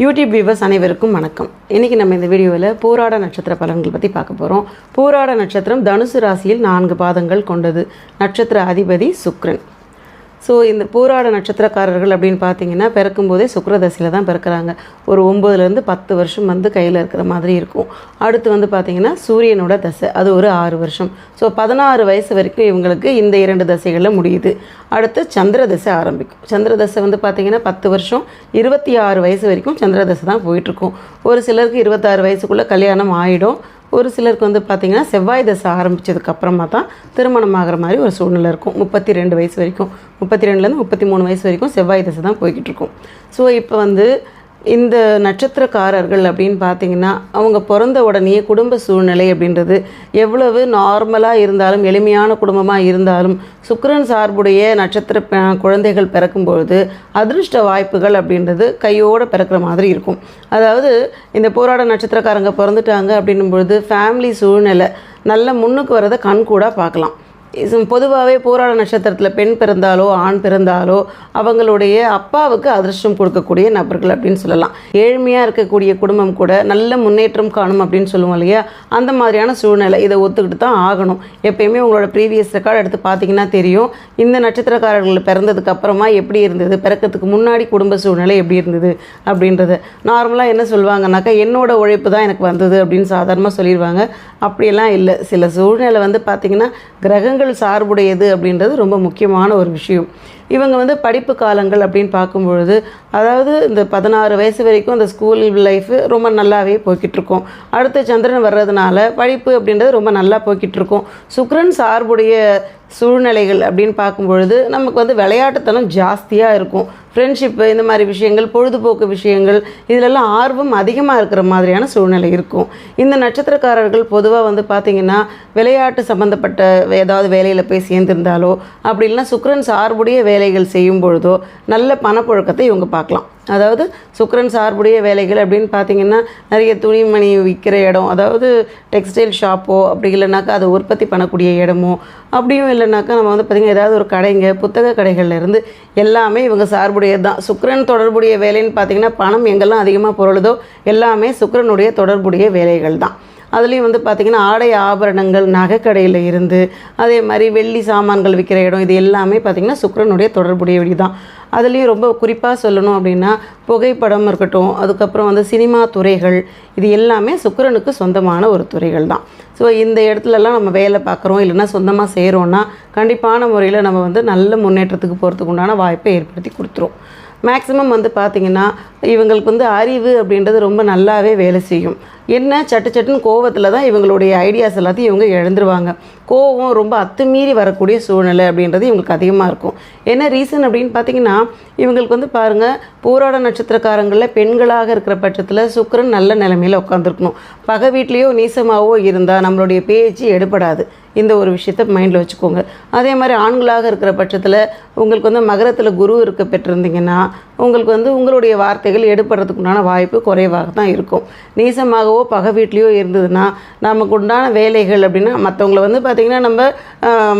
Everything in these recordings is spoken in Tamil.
யூடியூப் வியூவர்ஸ் அனைவருக்கும் வணக்கம். இன்றைக்கி நம்ம இந்த வீடியோவில் பூராட நட்சத்திர பலன்கள் பற்றி பார்க்க போகிறோம் பூராட நட்சத்திரம் தனுசு ராசியில் நான்கு பாதங்கள் கொண்டது. நட்சத்திர அதிபதி சுக்ரன். ஸோ இந்த பூராட நட்சத்திரக்காரர்கள் அப்படின்னு பார்த்தீங்கன்னா பிறக்கும்போதே சுக்கரதசையில் தான் பிறக்கிறாங்க. ஒரு ஒம்பதுலேருந்து பத்து வருஷம் வந்து கையில் இருக்கிற மாதிரி இருக்கும். அடுத்து வந்து பார்த்தீங்கன்னா சூரியனோட தசை அது ஒரு ஆறு வருஷம். ஸோ பதினாறு வயசு வரைக்கும் இவங்களுக்கு இந்த இரண்டு தசைகளில் முடியுது. அடுத்து சந்திர தசை ஆரம்பிக்கும். சந்திர தசை வந்து பார்த்தீங்கன்னா பத்து வருஷம் இருபத்தி ஆறு வயசு வரைக்கும் சந்திர தசை தான் போயிட்டுருக்கும் ஒரு சிலருக்கு இருபத்தாறு வயசுக்குள்ளே கல்யாணம் ஆகிடும் ஒரு சிலருக்கு வந்து பார்த்திங்கன்னா செவ்வாய் தசை ஆரம்பித்ததுக்கப்புறமா தான் திருமணம் ஆகிற மாதிரி ஒரு சூழ்நிலை இருக்கும். முப்பத்தி ரெண்டு வயசு வரைக்கும். முப்பத்தி ரெண்டுலேருந்து முப்பத்தி மூணு வயசு வரைக்கும் செவ்வாய் தசை தான் போய்கிட்டு இருக்கும். ஸோ இப்போ வந்து இந்த நட்சத்திரக்காரர்கள் அப்படின்னு பார்த்தீங்கன்னா அவங்க பிறந்த உடனே குடும்ப சூழ்நிலை அப்படின்றது எவ்வளவு நார்மலாக இருந்தாலும் எளிமையான குடும்பமாக இருந்தாலும் சுக்கரன் சார்புடைய நட்சத்திர ப- குழந்தைகள் பிறக்கும்பொழுது அதிர்ஷ்ட வாய்ப்புகள் அப்படின்றது கையோடு பிறக்கிற மாதிரி இருக்கும். அதாவது இந்த போராட நட்சத்திரக்காரங்க பிறந்துட்டாங்க அப்படின்னும் பொழுது ஃபேமிலி சூழ்நிலை நல்ல முன்னுக்கு வரதை கண்கூடாக பார்க்கலாம். பொதுவாகவே போராட நட்சத்திரத்தில் பெண் பிறந்தாலோ ஆண் பிறந்தாலோ அவங்களுடைய அப்பாவுக்கு அதிர்ஷ்டம் கொடுக்கக்கூடிய நபர்கள் அப்படின்னு சொல்லலாம். ஏழ்மையாக இருக்கக்கூடிய குடும்பம் கூட நல்ல முன்னேற்றம் காணும் அப்படின்னு சொல்லுவோம் இல்லையா? அந்த மாதிரியான சூழ்நிலை இதை ஒத்துக்கிட்டு தான் ஆகணும். எப்பயுமே உங்களோட ப்ரீவியஸ் ரெக்கார்டு எடுத்து பார்த்தீங்கன்னா தெரியும். இந்த நட்சத்திரக்காரர்கள் பிறந்ததுக்கு அப்புறமா எப்படி இருந்தது? பிறக்கிறதுக்கு முன்னாடி குடும்ப சூழ்நிலை எப்படி இருந்தது? அப்படின்றது. நார்மலாக என்ன சொல்லுவாங்கனாக்கா என்னோட உழைப்பு தான் எனக்கு வந்தது அப்படின்னு சாதாரணமாக சொல்லிடுவாங்க. அப்படியெல்லாம் இல்லை. சில சூழ்நிலை வந்து பார்த்திங்கன்னா கிரகங்கள் சார்புடையது அப்படின்றது ரொம்ப முக்கியமான ஒரு விஷயம். இவங்க வந்து படிப்பு காலங்கள் அப்படின்னு பார்க்கும்பொழுது அதாவது இந்த பதினாறு வயசு வரைக்கும் அந்த ஸ்கூல் லைஃப் ரொம்ப நல்லாவே போய்கிட்டு இருக்கும் சந்திரன் வர்றதுனால படிப்பு அப்படின்றது ரொம்ப நல்லா போய்கிட்டு இருக்கும் சார்புடைய சூழ்நிலைகள் அப்படின்னு பார்க்கும்பொழுது நமக்கு வந்து விளையாட்டுத்தனம் ஜாஸ்தியாக இருக்கும். ஃப்ரெண்ட்ஷிப்பு இந்த மாதிரி விஷயங்கள் பொழுதுபோக்கு விஷயங்கள் இதிலெல்லாம் ஆர்வம் அதிகமாக இருக்கிற மாதிரியான சூழ்நிலை இருக்கும். இந்த நட்சத்திரக்காரர்கள் பொதுவாக வந்து பார்த்திங்கன்னா விளையாட்டு சம்மந்தப்பட்ட ஏதாவது வேலையில் போய் சேர்ந்திருந்தாலோ அப்படி இல்லைன்னா சுக்ரன் சார்புடைய வேலைகள் செய்யும் பொழுதோ நல்ல பணப்புழக்கத்தை இவங்க பார்க்கலாம். அதாவது சுக்கரன் சார்புடைய வேலைகள் அப்படின்னு பார்த்தீங்கன்னா நிறைய துணிமணி விற்கிற இடம் அதாவது டெக்ஸ்டைல் ஷாப்போ அப்படி இல்லைனாக்கா அதை உற்பத்தி பண்ணக்கூடிய இடமோ அப்படியும் இல்லைனாக்கா நம்ம வந்து பார்த்திங்கன்னா ஏதாவது ஒரு கடைங்க புத்தக கடைகள்லேருந்து எல்லாமே இவங்க சார்புடையது தான். சுக்கிரன் தொடர்புடைய வேலைன்னு பார்த்தீங்கன்னா பணம் எங்கெல்லாம் அதிகமாக பொருளுதோ எல்லாமே சுக்கரனுடைய தொடர்புடைய வேலைகள் தான். அதுலேயும் வந்து பார்த்திங்கன்னா ஆடை ஆபரணங்கள் நகைக்கடையில் இருந்து அதே மாதிரி வெள்ளி சாமான்கள் விற்கிற இடம் இது எல்லாமே பார்த்திங்கன்னா சுக்கரனுடைய தொடர்புடைய வழி தான் அதுலேயும் ரொம்ப குறிப்பாக சொல்லணும் அப்படின்னா புகைப்படம் இருக்கட்டும் அதுக்கப்புறம் வந்து சினிமா துறைகள் இது எல்லாமே சுக்கரனுக்கு சொந்தமான ஒரு துறைகள் தான் ஸோ இந்த இடத்துலலாம் நம்ம வேலை பார்க்குறோம் இல்லைன்னா சொந்தமாக செய்கிறோன்னா கண்டிப்பான முறையில் நம்ம வந்து நல்ல முன்னேற்றத்துக்கு போகிறதுக்கு உண்டான வாய்ப்பை ஏற்படுத்தி கொடுத்துரும். மேக்ஸிமம் வந்து பார்த்திங்கன்னா இவங்களுக்கு வந்து அறிவு அப்படின்றது ரொம்ப நல்லாவே வேலை செய்யும். என்ன? சட்டு சட்டுன்னு கோவத்தில் தான் இவங்களுடைய ஐடியாஸ் எல்லாத்தையும் இவங்க இழந்துருவாங்க கோவம் ரொம்ப அத்துமீறி வரக்கூடிய சூழ்நிலை அப்படின்றது இவங்களுக்கு அதிகமாக இருக்கும். என்ன ரீசன் அப்படின்னு பார்த்தீங்கன்னா இவங்களுக்கு வந்து பாருங்கள் பூராட நட்சத்திரக்காரங்களில் பெண்களாக இருக்கிற பட்சத்தில் சுக்கிரன் நல்ல நிலைமையில் உட்காந்துருக்கணும் பகை வீட்லேயோ நீசமாகவோ இருந்தால் நம்மளுடைய பேச்சு எடுபடாது. இந்த ஒரு விஷயத்த மைண்டில் வச்சுக்கோங்க. அதே மாதிரி ஆண்களாக இருக்கிற பட்சத்தில் உங்களுக்கு வந்து மகரத்தில் குரு இருக்க பெற்றிருந்தீங்கன்னா உங்களுக்கு வந்து உங்களுடைய வார்த்தைகள் எடுப்படுறதுக்கு உண்டான வாய்ப்பு குறைவாக தான் இருக்கும். நீசமாகவோ பகை வீட்லேயோ இருந்ததுன்னா நமக்கு உண்டான வேலைகள் அப்படின்னா மற்றவங்கள வந்து பார்த்திங்கன்னா நம்ம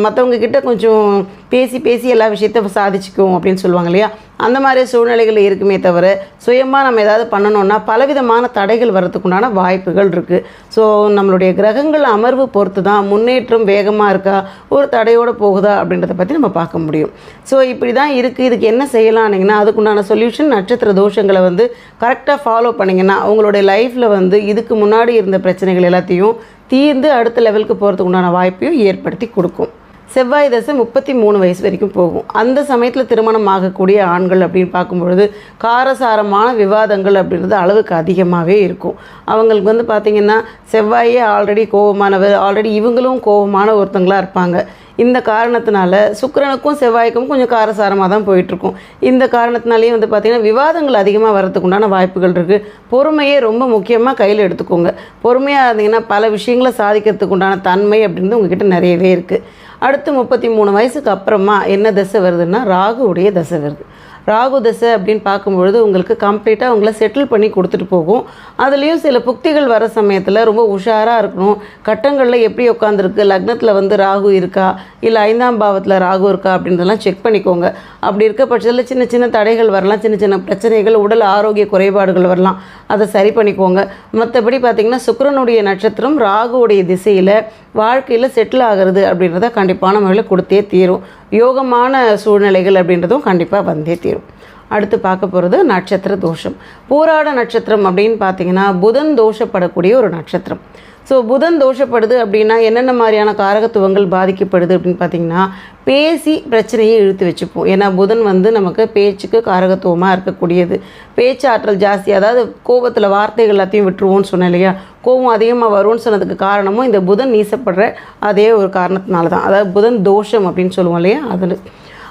மற்றவங்க கிட்ட கொஞ்சம் பேசி பேசி எல்லா விஷயத்தையும் சாதிச்சுக்குவோம் அப்படின்னு சொல்லுவாங்க இல்லையா? அந்த மாதிரி சூழ்நிலைகள் இருக்குமே தவிர சுயமாக நம்ம ஏதாவது பண்ணணும்னா பலவிதமான தடைகள் வரத்துக்குண்டான வாய்ப்புகள் இருக்குது ஸோ நம்மளுடைய கிரகங்கள் அமர்வு பொறுத்து தான் முன்னேற்றம் வேகமாக இருக்கா ஒரு தடையோடு போகுதா அப்படின்றத பற்றி நம்ம பார்க்க முடியும். ஸோ இப்படி தான் இருக்குது இதுக்கு என்ன செய்யலாம்னீங்கன்னா அதுக்குண்டான சொல்யூஷன் நட்சத்திர தோஷங்களை வந்து கரெக்டாக ஃபாலோ பண்ணிங்கன்னா உங்களுடைய லைஃப்பில் வந்து இதுக்கு முன்னாடி இருந்த பிரச்சனைகள் எல்லாத்தையும் தீர்ந்து அடுத்த லெவலுக்கு போகிறதுக்கு உண்டான வாய்ப்பையும் ஏற்படுத்தி கொடுக்கும். செவ்வாய் தசை முப்பத்தி மூணு வயசு வரைக்கும் போகும். அந்த சமயத்தில் திருமணம் ஆகக்கூடிய ஆண்கள் அப்படின்னு பார்க்கும்பொழுது காரசாரமான விவாதங்கள் அப்படின்றது அளவுக்கு அதிகமாகவே இருக்கும். அவங்களுக்கு வந்து பார்த்திங்கன்னா செவ்வாயே ஆல்ரெடி கோபமானவர் ஆல்ரெடி இவங்களும் கோபமான ஒருத்தங்களாக இருப்பாங்க. இந்த காரணத்தினால சுக்கரனுக்கும் செவ்வாய்க்கும் கொஞ்சம் காரசாரமாக தான் போயிட்டுருக்கும். இந்த காரணத்தினாலேயே வந்து பார்த்திங்கன்னா விவாதங்கள் அதிகமாக வரதுக்கு உண்டான வாய்ப்புகள் இருக்குது பொறுமையே ரொம்ப முக்கியமாக கையில் எடுத்துக்கோங்க. பொறுமையாக இருந்தீங்கன்னா பல விஷயங்களை சாதிக்கிறதுக்கு உண்டான தன்மை அப்படின்றது உங்ககிட்ட நிறையவே இருக்குது அடுத்து முப்பத்தி மூணு வயசுக்கு அப்புறமா என்ன தசை வருதுன்னா ராகுவுடைய தசை வருது. ராகு தசை அப்படின்னு பார்க்கும்பொழுது உங்களுக்கு கம்ப்ளீட்டாக உங்களை செட்டில் பண்ணி கொடுத்துட்டு போகும். அதுலேயும் சில புக்திகள் வர சமயத்தில் ரொம்ப உஷாராக இருக்கணும். கட்டங்களில் எப்படி உட்காந்துருக்கு லக்னத்தில் வந்து ராகு இருக்கா? இல்லை ஐந்தாம் பாவத்தில் ராகு இருக்கா? அப்படின்றதெல்லாம் செக் பண்ணிக்கோங்க. அப்படி இருக்க பட்சத்தில் சின்ன சின்ன தடைகள் வரலாம். சின்ன சின்ன பிரச்சனைகள் உடல் ஆரோக்கிய குறைபாடுகள் வரலாம். அதை சரி பண்ணிக்கோங்க. மற்றபடி பார்த்திங்கன்னா சுக்கிரனுடைய நட்சத்திரம் ராகுவுடைய திசையில் வாழ்க்கையில் செட்டில் ஆகிறது அப்படின்றத கண்டிப்பான முறையில் கொடுத்தே தீரும். யோகமான சூழ்நிலைகள் அப்படின்றதும் கண்டிப்பாக வந்தே தீரும். அடுத்து பார்க்க போகிறது நட்சத்திர தோஷம். பூராட நட்சத்திரம் அப்படின்னு பார்த்தீங்கன்னா புதன் தோஷப்படக்கூடிய ஒரு நட்சத்திரம். ஸோ புதன் தோஷப்படுது அப்படின்னா என்னென்ன மாதிரியான காரகத்துவங்கள் பாதிக்கப்படுது அப்படின்னு பார்த்தீங்கன்னா பேசி பிரச்சனையை இழுத்து வச்சுப்போம். ஏன்னா புதன் வந்து நமக்கு பேச்சுக்கு காரகத்துவமாக இருக்கக்கூடியது. பேச்சாற்றல் ஜாஸ்தி அதாவது கோபத்தில் வார்த்தைகள் எல்லாத்தையும் விட்டுருவோம்னு சொன்னேன் இல்லையா? கோபம் அதிகமாக வரும்னு சொன்னதுக்கு காரணமும் இந்த புதன் நீசப்படுற அதே ஒரு காரணத்தினால தான் அதாவது புதன் தோஷம் அப்படின்னு சொல்லுவோம் இல்லையா? அதில்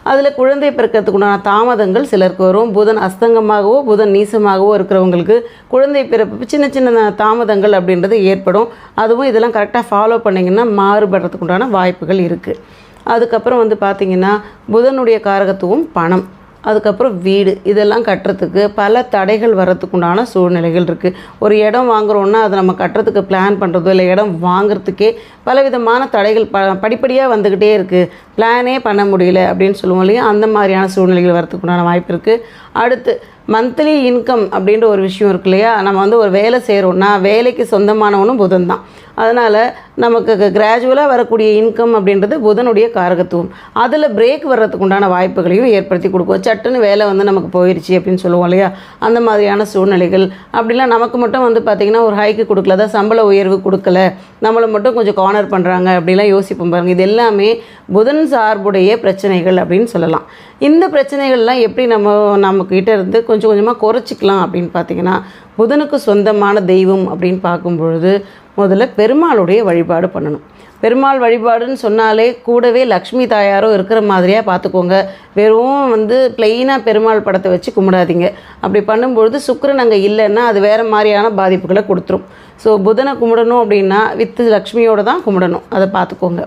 அதில் குழந்தை பிறக்கிறதுக்குண்டான தாமதங்கள் சிலருக்கு வரும். புதன் அஸ்தங்கமாகவோ புதன் நீசமாகவோ இருக்கிறவங்களுக்கு குழந்தை பிறப்பு சின்ன சின்ன தாமதங்கள் அப்படின்றது ஏற்படும். அதுவும் இதெல்லாம் கரெக்டாக ஃபாலோ பண்ணிங்கன்னா மாறுபடுறதுக்கு உண்டான வாய்ப்புகள் இருக்குது அதுக்கப்புறம் வந்து பார்த்திங்கன்னா புதனுடைய காரகத்துவம் பணம். அதுக்கப்புறம் வீடு இதெல்லாம் கட்டுறதுக்கு பல தடைகள் வர்றதுக்குண்டான சூழ்நிலைகள் இருக்குது ஒரு இடம் வாங்குறோன்னா அதை நம்ம கட்டுறதுக்கு பிளான் பண்ணுறதோ இல்லை இடம் வாங்குறதுக்கே பலவிதமான தடைகள் ப படிப்படியாக வந்துக்கிட்டே இருக்குது பிளானே பண்ண முடியல அப்படின்னு சொல்லுவோம் இல்லையா? அந்த மாதிரியான சூழ்நிலைகள் வரத்துக்குண்டான வாய்ப்பு இருக்குது அடுத்து மந்த்லி இன்கம் அப்படின்ற ஒரு விஷயம் இருக்கு இல்லையா? நம்ம வந்து ஒரு வேலை செய்கிறோன்னா வேலைக்கு சொந்தமானவனும் புதன் தான். அதனால் நமக்கு கிராஜுவலாக வரக்கூடிய இன்கம் அப்படின்றது புதனுடைய காரகத்துவம். அதில் பிரேக் வர்றதுக்கு உண்டான வாய்ப்புகளையும் ஏற்படுத்தி கொடுக்கும். சட்டுன்னு வேலை வந்து நமக்கு போயிடுச்சு அப்படின்னு சொல்லுவோம் இல்லையா? அந்த மாதிரியான சூழ்நிலைகள். அப்படிலாம் நமக்கு மட்டும் வந்து பார்த்திங்கன்னா ஒரு ஹைக்கு கொடுக்கல அதான் சம்பள உயர்வு கொடுக்கல. நம்மளை மட்டும் கொஞ்சம் கார்னர் பண்ணுறாங்க அப்படிலாம் யோசிப்போம் பாருங்கள் இது எல்லாமே புதன் சார்புடைய பிரச்சனைகள் அப்படின்னு சொல்லலாம். இந்த பிரச்சனைகள்லாம் எப்படி நம்ம நம்மக்கிட்ட இருந்து கொஞ்சம் கொஞ்சமாக குறைச்சிக்கலாம் அப்படின்னு பார்த்தீங்கன்னா புதனுக்கு சொந்தமான தெய்வம் அப்படின்னு பார்க்கும் பொழுது முதல்ல பெருமாளுடைய வழிபாடு பண்ணணும். பெருமாள் வழிபாடுன்னு சொன்னாலே கூடவே லக்ஷ்மி தாயாரோ இருக்கிற மாதிரியாக பார்த்துக்கோங்க. வெறும் வந்து பிளெயினாக பெருமாள் படத்தை வச்சு கும்பிடாதீங்க. அப்படி பண்ணும்பொழுது சுக்கரன் அங்கே இல்லைன்னா அது வேறு மாதிரியான பாதிப்புகளை கொடுத்துரும். ஸோ புதனை கும்பிடணும் அப்படின்னா வித்து லக்ஷ்மியோடு தான் கும்பிடணும். அதை பார்த்துக்கோங்க.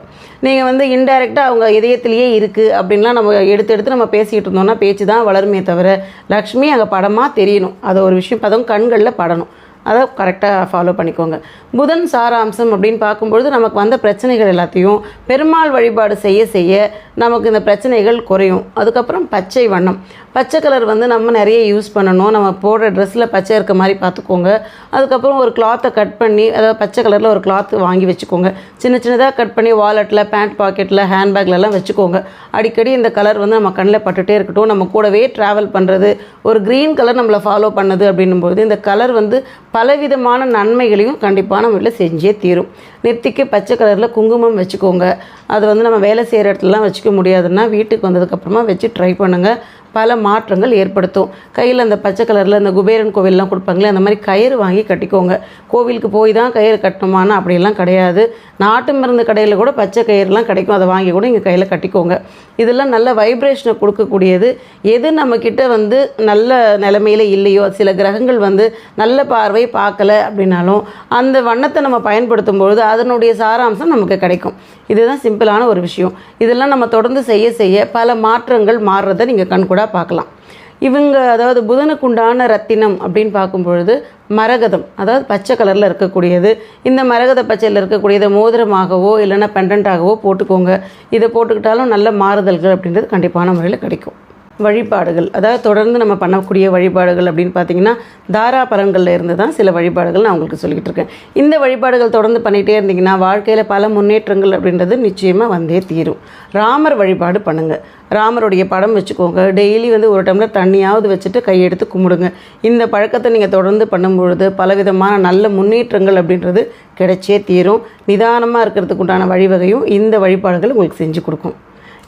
நீங்கள் வந்து இன்டைரக்டாக அவங்க இதயத்திலேயே இருக்குது அப்படின்லாம் நம்ம எடுத்து எடுத்து நம்ம பேசிக்கிட்டு இருந்தோம்னா பேச்சு தான் வளருமே தவிர லக்ஷ்மி அங்கே படமாக தெரியணும். அது ஒரு விஷயம் பதம் கண்களில் படணும். அதை கரெக்டாக ஃபாலோ பண்ணிக்கோங்க. புதன் சாராம்சம் அப்படின்னு பார்க்கும்பொழுது நமக்கு வந்த பிரச்சனைகள் எல்லாத்தையும் பெருமாள் வழிபாடு செய்ய செய்ய நமக்கு இந்த பிரச்சனைகள் குறையும். அதுக்கப்புறம் பச்சை வண்ணம். பச்சை கலர் வந்து நம்ம நிறைய யூஸ் பண்ணணும். நம்ம போடுற ட்ரெஸ்ஸில் பச்சை இருக்க மாதிரி பார்த்துக்கோங்க. அதுக்கப்புறம் ஒரு கிளாத்தை கட் பண்ணி அதாவது பச்சை கலரில் ஒரு கிளாத் வாங்கி வச்சுக்கோங்க. சின்ன சின்னதாக கட் பண்ணி வாலெட்டில் பேண்ட் பாக்கெட்டில் ஹேண்ட்பேக்லலாம் வச்சுக்கோங்க. அடிக்கடி இந்த கலர் வந்து நம்ம கண்ணில் பட்டுகிட்டே இருக்கட்டும். நம்ம கூடவே ட்ராவல் பண்ணுறது ஒரு க்ரீன் கலர் நம்மளை ஃபாலோ பண்ணுது அப்படின்னும்போது இந்த கலர் வந்து பலவிதமான நன்மைகளையும் கண்டிப்பாக நம்ம வீட்டில் செஞ்சே தீரும். நெத்திக்கு பச்சை கலரில் குங்குமம் வச்சுக்கோங்க. அது வந்து நம்ம வேலை செய்கிற இடத்துலலாம் வச்சுக்க முடியாதுன்னா வீட்டுக்கு வந்ததுக்கப்புறமா வச்சு ட்ரை பண்ணுங்கள் பல மாற்றங்கள் ஏற்படுத்தும். கையில் அந்த பச்சை கலரில் அந்த குபேரன் கோவில்லாம் கொடுப்பாங்களே அந்த மாதிரி கயிறு வாங்கி கட்டிக்கோங்க. கோவிலுக்கு போய் தான் கயிறு கட்டணுமானா அப்படிலாம் கிடையாது. நாட்டு மருந்து கடையில் கூட பச்சை கயிறுலாம் கிடைக்கும். அதை வாங்கி கூட இங்கே கையில் கட்டிக்கோங்க. இதெல்லாம் நல்ல வைப்ரேஷனை கொடுக்கக்கூடியது. எது நம்மக்கிட்ட வந்து நல்ல நிலைமையில் இல்லையோ சில கிரகங்கள் வந்து நல்ல பார்வை பார்க்கல அப்படின்னாலும் அந்த வண்ணத்தை நம்ம பயன்படுத்தும் பொழுது அதனுடைய சாராம்சம் நமக்கு கிடைக்கும். இதுதான் சிம்பிள் சிம்பிளான ஒரு விஷயம். இதெல்லாம் நம்ம தொடர்ந்து செய்ய செய்ய பல மாற்றங்கள் மாறுறதை நீங்கள் கண்கூடாக பார்க்கலாம். இவங்க அதாவது புதனுக்கு உண்டான ரத்தினம் அப்படின்னு பார்க்கும் பொழுது மரகதம் அதாவது பச்சை கலரில் இருக்கக்கூடியது. இந்த மரகத பச்சையில் இருக்கக்கூடியதை மோதிரமாகவோ இல்லைன்னா பெண்டன்ட்டாகவோ போட்டுக்கோங்க. இதை போட்டுக்கிட்டாலும் நல்ல மாறுதல்கள் அப்படின்றது கண்டிப்பான முறையில் கிடைக்கும். வழிபாடுகள். அதாவது தொடர்ந்து நம்ம பண்ணக்கூடிய வழிபாடுகள் அப்படின்னு பார்த்தீங்கன்னா தாரா பலன்களில் இருந்து தான் சில வழிபாடுகள் நான் உங்களுக்கு சொல்லிக்கிட்டு இருக்கேன். இந்த வழிபாடுகள் தொடர்ந்து பண்ணிகிட்டே இருந்தீங்கன்னா வாழ்க்கையில் பல முன்னேற்றங்கள் அப்படின்றது நிச்சயமாக வந்தே தீரும். ராமர் வழிபாடு பண்ணுங்கள் ராமருடைய படம் வச்சுக்கோங்க. டெய்லி வந்து ஒரு டம்ளர் தண்ணியாவது வச்சுட்டு கையெடுத்து கும்பிடுங்க. இந்த பழக்கத்தை நீங்கள் தொடர்ந்து பண்ணும்பொழுது பலவிதமான நல்ல முன்னேற்றங்கள் அப்படின்றது கிடைச்சே தீரும். நிதானமாக இருக்கிறதுக்கு உண்டான வழிவகையும் இந்த வழிபாடுகள் உங்களுக்கு செஞ்சு கொடுக்கும்.